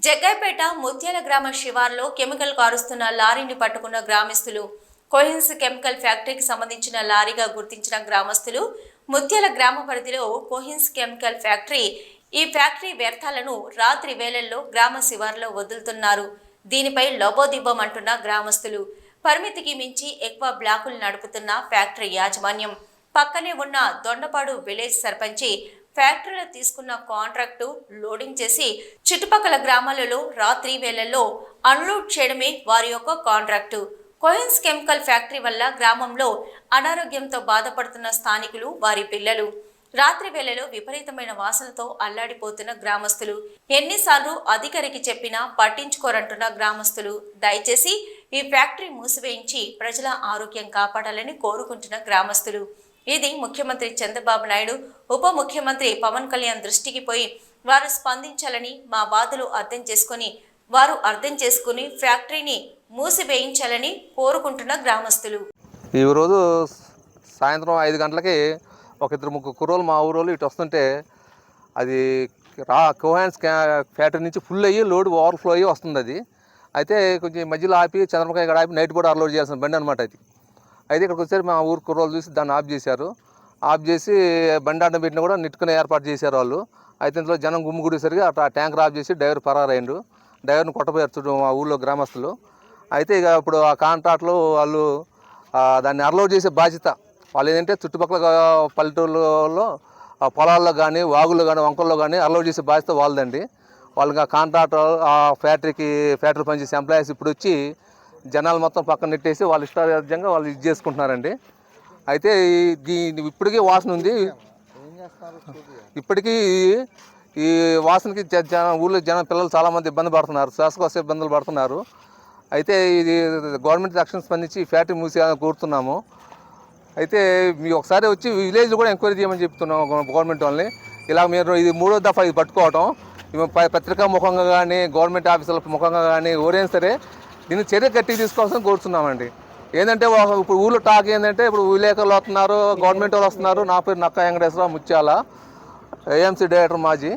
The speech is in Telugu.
జగ్గైపేట ముత్యాల గ్రామ శివార్లో కెమికల్ కారుస్తున్న లారీని పట్టుకున్న గ్రామస్తులు కోహిన్స్ కెమికల్ ఫ్యాక్టరీకి సంబంధించిన లారీగా గుర్తించిన గ్రామస్తులు ముత్యాల గ్రామ పరిధిలో కోహిన్స్ కెమికల్ ఫ్యాక్టరీ ఈ ఫ్యాక్టరీ వ్యర్థాలను రాత్రి వేళల్లో గ్రామ శివార్లో వదులుతున్నారు. దీనిపై లోబోదిబ్బం అంటున్న గ్రామస్తులు పరిమితికి మించి ఎక్కువ బ్లాకులు నడుపుతున్న ఫ్యాక్టరీ యాజమాన్యం పక్కనే ఉన్న దొండపాడు విలేజ్ సర్పంచి ఫ్యాక్టరీలో తీసుకున్న కాంట్రాక్టు లోడింగ్ చేసి చుట్టుపక్కల గ్రామాలలో రాత్రి వేళల్లో అన్లోడ్ చేయడమే వారి యొక్క కాంట్రాక్టు. కోయిన్స్ కెమికల్ ఫ్యాక్టరీ వల్ల గ్రామంలో అనారోగ్యంతో బాధపడుతున్న స్థానికులు వారి పిల్లలు. రాత్రి వేళలో విపరీతమైన వాసనతో అల్లాడిపోతున్న గ్రామస్తులు. ఎన్నిసార్లు అధికారికి చెప్పినా పట్టించుకోరంటున్న గ్రామస్తులు. దయచేసి ఈ ఫ్యాక్టరీ మూసివేయించి ప్రజల ఆరోగ్యం కాపాడాలని కోరుకుంటున్న గ్రామస్తులు. ఇది ముఖ్యమంత్రి చంద్రబాబు నాయుడు ఉప ముఖ్యమంత్రి పవన్ కళ్యాణ్ దృష్టికి పోయి వారు స్పందించాలని మా బాధలు అర్థం చేసుకొని వారు అర్థం చేసుకుని ఫ్యాక్టరీని మూసివేయించాలని కోరుకుంటున్న గ్రామస్తులు. ఈరోజు సాయంత్రం ఐదు గంటలకి ఒక ఇద్దరు ముగ్గురు కుర్రోలు మా ఊరోళ్ళు ఇటు వస్తుంటే అది రా కోహాన్స్ ఫ్యాక్టరీ నుంచి ఫుల్ అయ్యి లోడ్ ఓవర్ఫ్లో అయ్యి వస్తుంది అది. అయితే కొంచెం మధ్యలో ఆపి చంద్రమకాయ ఇక్కడ ఆపి నైట్ కూడా అలోడ్ చేయాల్సిన బండి అనమాట అది. అయితే ఇక్కడికి వచ్చారు మా ఊరు కుర్రోలు చూసి దాన్ని ఆఫ్ చేశారు. ఆఫ్ చేసి బండి అడ్డం పెట్టిన కూడా నెట్టుకునే ఏర్పాటు చేశారు వాళ్ళు. అయితే ఇందులో జనం గుమ్ముగుడేసరికి అట్లా ట్యాంకర్ ఆఫ్ చేసి డ్రైవర్ పరారైండు. డ్రైవర్ని కొట్టపోయారు మా ఊళ్ళో గ్రామస్తులు. అయితే ఇక ఇప్పుడు ఆ కాంట్రాక్ట్లో వాళ్ళు దాన్ని అరలో చేసే బాధ్యత వాళ్ళు ఏంటంటే చుట్టుపక్కల పల్లెటూళ్ళలో పొలాల్లో కానీ వాగుల్లో కానీ వంకల్లో కానీ అన్లోడ్ చేసే బాధ్యత వాళ్ళదండి. వాళ్ళకి ఆ కాంట్రాక్టర్ ఆ ఫ్యాక్టరీకి ఫ్యాక్టరీ పనిచేసే ఎంప్లాయీస్ ఇప్పుడు వచ్చి జనాలు మొత్తం పక్కన నెట్టేసి వాళ్ళు ఇష్టారాజ్యంగా వాళ్ళు ఇది చేసుకుంటున్నారండి. అయితే దీని ఇప్పటికీ వాసన ఉంది. ఇప్పటికీ ఈ- వాసనకి జ- జన ఊళ్ళో జనం పిల్లలు చాలామంది ఇబ్బంది పడుతున్నారు. శ్వాసకోశ ఇబ్బందులు పడుతున్నారు. అయితే ఇది గవర్నమెంట్ తక్షణ స్పందించి ఫ్యాక్టరీ మూసేయాలని కోరుతున్నాము. అయితే మీ ఒకసారి వచ్చి విలేజ్ కూడా ఎంక్వైరీ చేయమని చెప్తున్నాం గవర్నమెంట్ వాళ్ళని. ఇలా మీరు ఇది మూడో దఫా ఇది పట్టుకోవటం. ఇవి పత్రికా ముఖంగా కానీ గవర్నమెంట్ ఆఫీసుల ముఖంగా కానీ ఎవరైనా సరే దీన్ని చర్య గట్టిగా తీసుకోవాల్సిన కోరుతున్నామండి ఏంటంటే ఇప్పుడు ఊళ్ళో టాక్ ఏంటంటే ఇప్పుడు విలేకరులు వస్తున్నారు గవర్నమెంట్ వాళ్ళు వస్తున్నారు. నా పేరు నక్క వెంకటేశ్వర ముత్యాల ఏఎంసీ డైరెక్టర్ మాజీ.